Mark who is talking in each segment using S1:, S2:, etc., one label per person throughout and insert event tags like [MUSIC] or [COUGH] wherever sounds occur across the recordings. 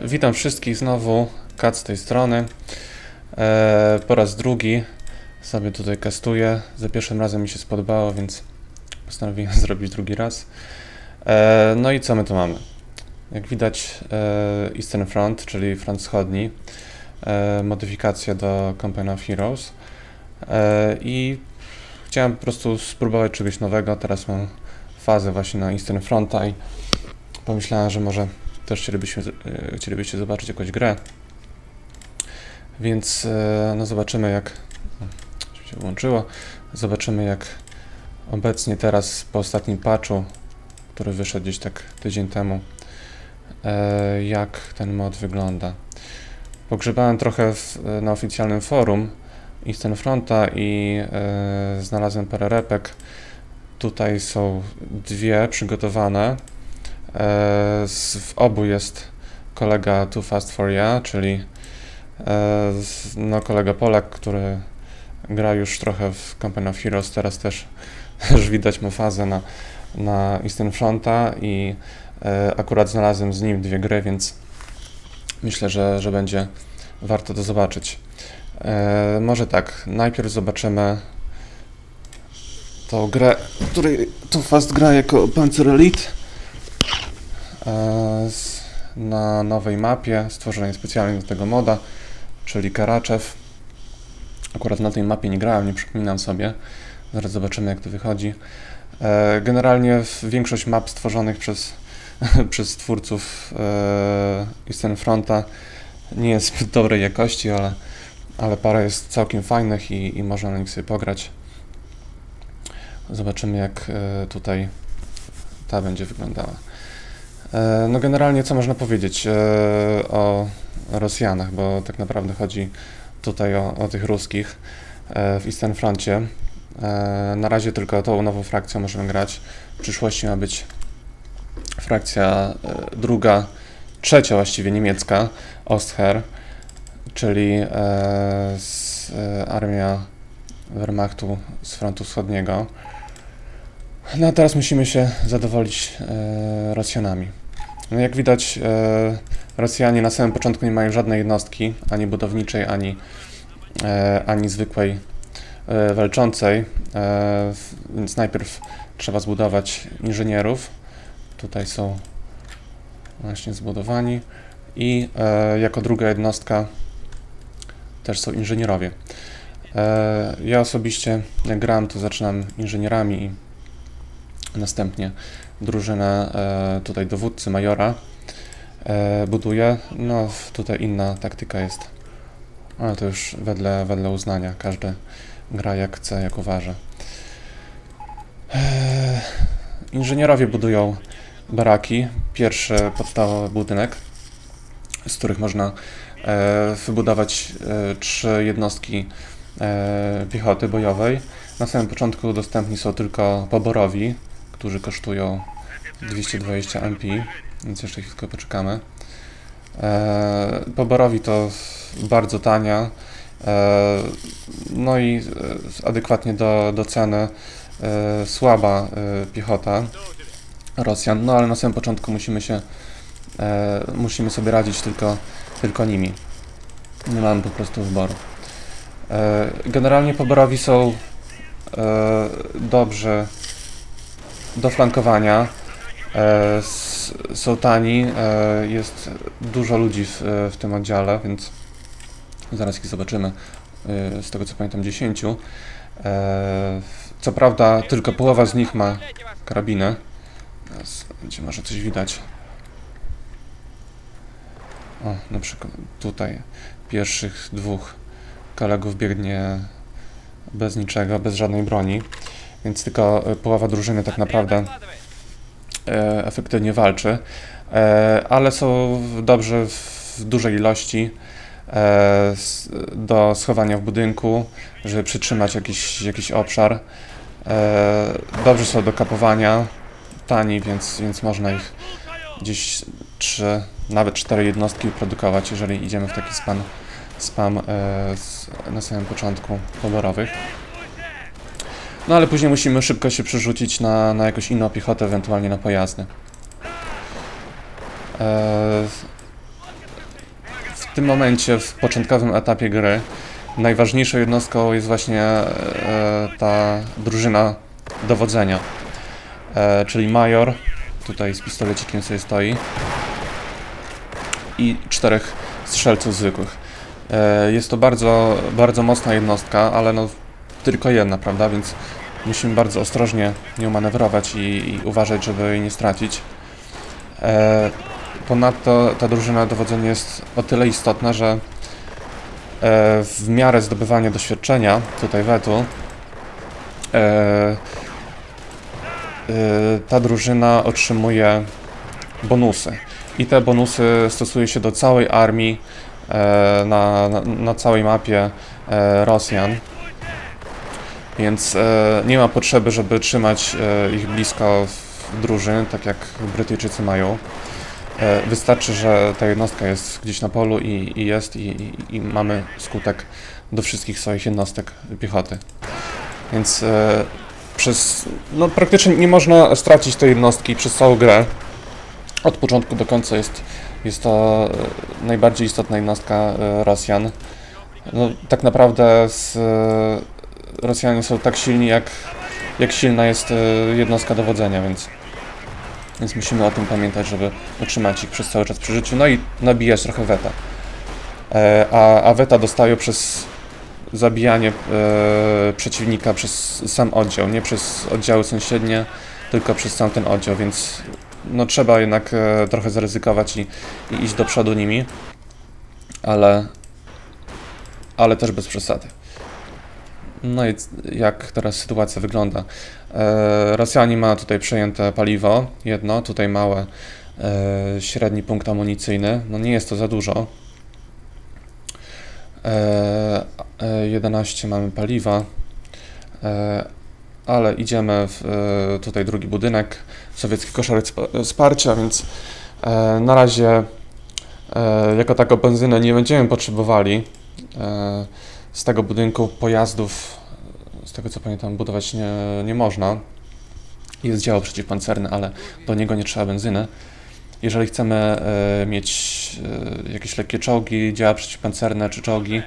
S1: Witam wszystkich znowu, Kat z tej strony. E, po raz drugi sobie tutaj kastuję. Za pierwszym razem mi się spodobało, więc postanowiłem [LAUGHS] zrobić drugi raz. E, no i co my tu mamy? Jak widać e, Eastern Front, czyli front wschodni, e, modyfikacja do Company of Heroes i chciałem po prostu spróbować czegoś nowego. Teraz mam fazę właśnie na Eastern Fronta i pomyślałem, że może też chcielibyśmy, e, chcielibyście zobaczyć jakąś grę. Więc e, no zobaczymy jak się włączyło. Zobaczymy jak obecnie teraz po ostatnim patchu, który wyszedł gdzieś tak tydzień temu, e, jak ten mod wygląda. Pogrzebałem trochę w, na oficjalnym forum Eastern Fronta i znalazłem parę repek. Tutaj są dwie przygotowane. E, w obu jest kolega Too Fast for Ya, czyli e, no, kolega Polak, który gra już trochę w Company of Heroes, teraz też, [LAUGHS] też widać mu fazę na, na Eastern Fronta i e, akurat znalazłem z nim dwie gry, więc myślę, że, że będzie warto to zobaczyć. Może tak, najpierw zobaczymy tą grę, której Too Fast gra jako Panzer Elite na nowej mapie, stworzonej specjalnie do tego moda, czyli Karaczew. Akurat na tej mapie nie grałem, nie przypominam sobie. Zaraz zobaczymy, jak to wychodzi. E, generalnie większość map stworzonych przez, [LAUGHS] przez twórców e, Eastern Fronta nie jest zbyt dobrej jakości, ale, ale parę jest całkiem fajnych i, i można na nich sobie pograć. Zobaczymy, jak e, tutaj ta będzie wyglądała. E, no generalnie co można powiedzieć e, o Rosjanach, bo tak naprawdę chodzi tutaj o, o tych ruskich e, w Eastern Froncie. Na razie tylko tą nową frakcją możemy grać. W przyszłości ma być frakcja druga, trzecia właściwie niemiecka, Osther, czyli z, armia Wehrmachtu z frontu wschodniego. No a teraz musimy się zadowolić Rosjanami. No jak widać, e, Rosjanie na samym początku nie mają żadnej jednostki, ani budowniczej, ani, e, ani zwykłej e, walczącej, więc najpierw trzeba zbudować inżynierów. Tutaj są właśnie zbudowani i jako druga jednostka też są inżynierowie. Ja osobiście jak gram, to zaczynam inżynierami i następnie drużynę e, tutaj dowódcy, majora e, buduję. No tutaj inna taktyka jest, ale to już wedle, wedle uznania. Każdy gra jak chce, jak uważa. E, inżynierowie budują baraki, pierwszy podstawowy budynek, z których można wybudować trzy jednostki piechoty bojowej. Na samym początku dostępni są tylko poborowi, którzy kosztują 220 MP, więc jeszcze chwilkę poczekamy. E, poborowi to bardzo tania, e, no i e, adekwatnie do, do ceny e, słaba e, piechota Rosjan, no ale na samym początku musimy się musimy sobie radzić tylko, tylko nimi. Nie mamy po prostu wyboru. Generalnie poborowi są dobrze do flankowania. E, s, są tani, e, jest dużo ludzi w, w tym oddziale, więc zaraz ich zobaczymy. E, z tego co pamiętam 10. E, co prawda tylko połowa z nich ma karabinę. Teraz będzie może coś widać. O, na przykład tutaj pierwszych dwóch kolegów biegnie bez niczego, bez żadnej broni, więc tylko e, połowa drużyny tak naprawdę e, efektywnie walczy, e, ale są dobrze w dużej ilości do schowania w budynku, żeby przytrzymać jakiś, jakiś obszar. Dobrze są do kapowania, tani, więc, więc można ich gdzieś trzy, nawet cztery jednostki produkować, jeżeli idziemy w taki spam, spam na samym początku poborowych. No ale później musimy szybko się przerzucić na, na jakąś inną piechotę, ewentualnie na pojazdy. E, tym momencie, w początkowym etapie gry, najważniejszą jednostką jest właśnie e, ta drużyna dowodzenia. E, czyli major, tutaj z pistolecikiem sobie stoi, i czterech strzelców zwykłych. E, jest to bardzo, bardzo mocna jednostka, ale no tylko jedna, prawda? Więc musimy bardzo ostrożnie nią manewrować i, i uważać, żeby jej nie stracić. E, ponadto ta drużyna dowodzenia jest o tyle istotna, że e, w miarę zdobywania doświadczenia, tutaj wetu, e, e, ta drużyna otrzymuje bonusy. I te bonusy stosuje się do całej armii e, na, na, na całej mapie e, Rosjan. Więc e, nie ma potrzeby, żeby trzymać e, ich blisko drużyn, tak jak Brytyjczycy mają. E, wystarczy, że ta jednostka jest gdzieś na polu i, i jest, i, i, i mamy skutek do wszystkich swoich jednostek piechoty. Więc e, przez, no, praktycznie nie można stracić tej jednostki przez całą grę. Od początku do końca jest, jest to najbardziej istotna jednostka Rosjan. No, tak naprawdę z, Rosjanie są tak silni, jak, jak silna jest e, jednostka dowodzenia, więc, więc musimy o tym pamiętać, żeby utrzymać ich przez cały czas przy życiu, no i nabijać trochę weta. E, A, a weta dostają przez zabijanie e, przeciwnika przez sam oddział, nie przez oddziały sąsiednie, tylko przez sam ten oddział, więc no, trzeba jednak trochę zaryzykować i, i iść do przodu nimi, ale, ale też bez przesady. No i jak teraz sytuacja wygląda? E, Rosjanie ma tutaj przejęte paliwo, jedno, tutaj małe, e, średni punkt amunicyjny, no nie jest to za dużo. E, e, 11 mamy paliwa, ale idziemy w tutaj drugi budynek, sowiecki koszar sp- wsparcia, więc na razie jako taką benzynę nie będziemy potrzebowali. Z tego budynku pojazdów, z tego co pamiętam, budować nie, nie można. Jest dział przeciwpancerny, ale do niego nie trzeba benzyny. Jeżeli chcemy e, mieć e, jakieś lekkie czołgi, działa przeciwpancerne czy czołgi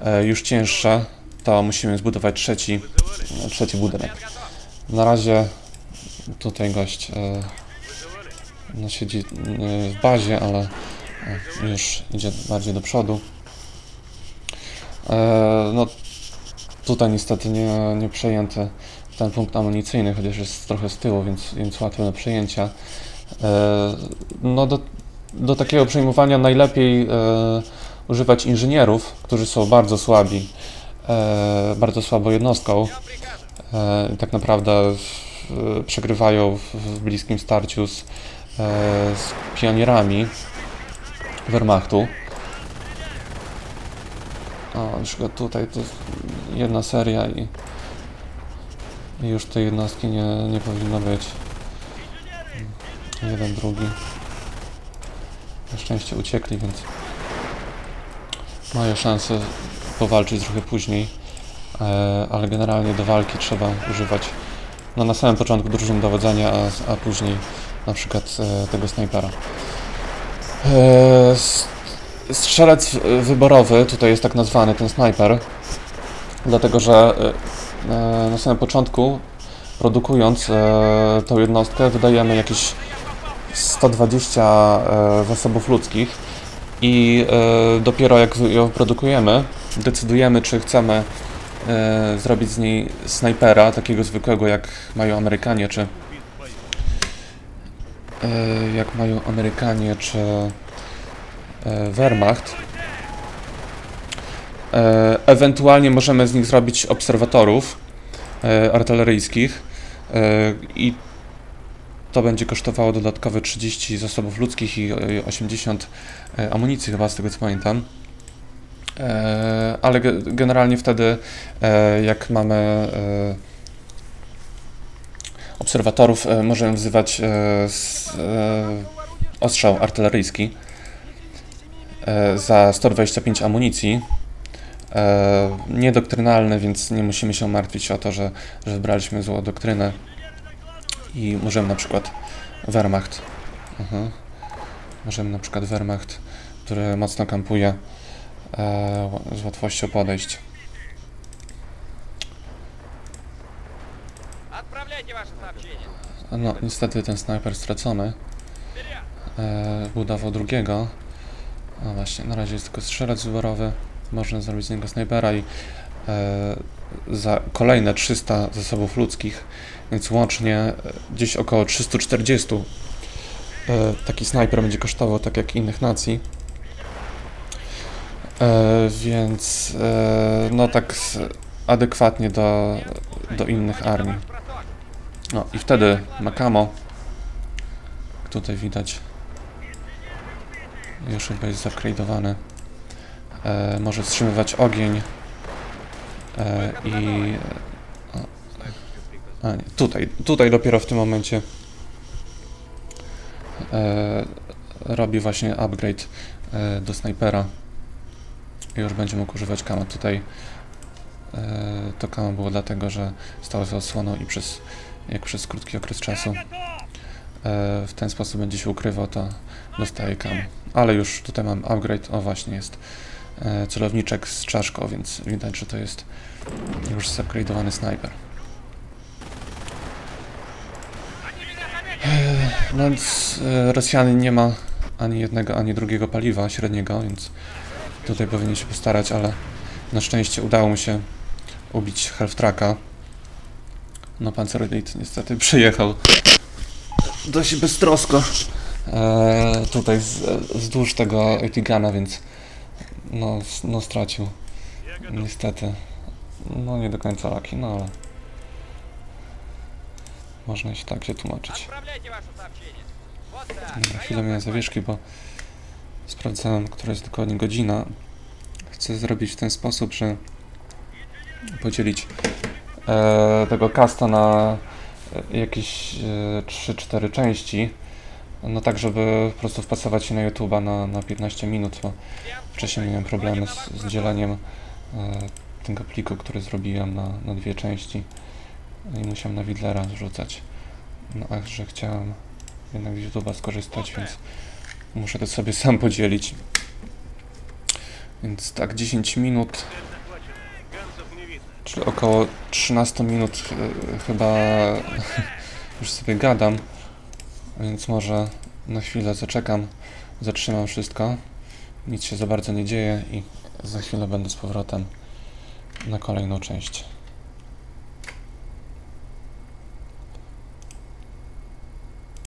S1: e, już cięższe, to musimy zbudować trzeci, trzeci budynek. Na razie tutaj gość e, no, siedzi e, w bazie, ale e, już idzie bardziej do przodu. E, no tutaj niestety nie, nie przejęty ten punkt amunicyjny, chociaż jest trochę z tyłu, więc, więc łatwy do przejęcia. E, no do, do takiego przejmowania najlepiej e, używać inżynierów, którzy są bardzo słabi, bardzo słabą jednostką. Tak naprawdę przegrywają w, bliskim starciu z, z pionierami Wehrmachtu. O, już tutaj to jedna seria i, już tej jednostki nie, nie powinno być. Jeden, drugi. Na szczęście uciekli, więc mają szansę powalczyć trochę później. E, ale generalnie do walki trzeba używać no, na samym początku drużyn dowodzenia, a, a później na przykład e, tego snajpera. Strzelec wyborowy, tutaj jest tak nazwany ten snajper, dlatego że e, e, na samym początku produkując e, tą jednostkę wydajemy jakieś 120 e, zasobów ludzkich i dopiero jak ją produkujemy, decydujemy czy chcemy zrobić z niej snajpera, takiego zwykłego jak mają Amerykanie, czy jak mają Amerykanie, czy Wehrmacht. E, ewentualnie możemy z nich zrobić obserwatorów e, artyleryjskich e, i to będzie kosztowało dodatkowe 30 zasobów ludzkich i e, 80 e, amunicji chyba z tego co pamiętam. E, ale ge- generalnie wtedy e, jak mamy e, obserwatorów e, możemy wzywać e, e, ostrzał artyleryjski e, E, za 125 amunicji. E, Niedoktrynalny, więc nie musimy się martwić o to, że, że wybraliśmy złą doktrynę i możemy na przykład Wehrmacht. Mhm. Możemy na przykład Wehrmacht, który mocno kampuje, e, z łatwością podejść. No, niestety ten snajper stracony. E, budował drugiego. A właśnie, na razie jest tylko strzelec wyborowy. Można zrobić z niego snajpera i e, za kolejne 300 zasobów ludzkich, więc łącznie e, gdzieś około 340 e, taki snajper będzie kosztował, tak jak innych nacji. E, więc e, no tak adekwatnie do, do innych armii. No i wtedy Makamo, tutaj widać, już chyba jest upgrade'owany, e, może wstrzymywać ogień e, i... O, a nie, tutaj, tutaj dopiero w tym momencie e, robi właśnie upgrade e, do snajpera i już będzie mógł używać kama. Tutaj e, to kama było dlatego, że stało za osłoną i przez jak przez krótki okres czasu e, w ten sposób będzie się ukrywał, to dostaje kam. Ale już tutaj mam upgrade, o właśnie jest e, celowniczek z czaszką, więc widać, że to jest już zupgrade'owany snajper. E, No więc e, Rosjanin nie ma ani jednego, ani drugiego paliwa średniego, więc tutaj powinien się postarać, ale na szczęście udało mu się ubić Halftraka. No Panzerelite niestety przyjechał dość beztrosko E, tutaj z, wzdłuż tego Eightigana, więc no, no stracił. Niestety. No nie do końca laki, no ale można się tak się tłumaczyć. Na chwilę miałem zawieszki, bo sprawdzałem, która jest dokładnie godzina. Chcę zrobić w ten sposób, że podzielić e, tego kasta na e, jakieś e, 3-4 części. No tak, żeby po prostu wpasować się na YouTube'a na, na 15 minut, bo wcześniej miałem problemy z, z dzieleniem e, tego pliku, który zrobiłem na, na dwie części i musiałem na Widlera zrzucać. No a że chciałem jednak z YouTube'a skorzystać, więc muszę to sobie sam podzielić. Więc tak, 10 minut, czyli około 13 minut e, chyba [LAUGHS] już sobie gadam, więc może na chwilę zaczekam, zatrzymam wszystko, nic się za bardzo nie dzieje i za chwilę będę z powrotem na kolejną część.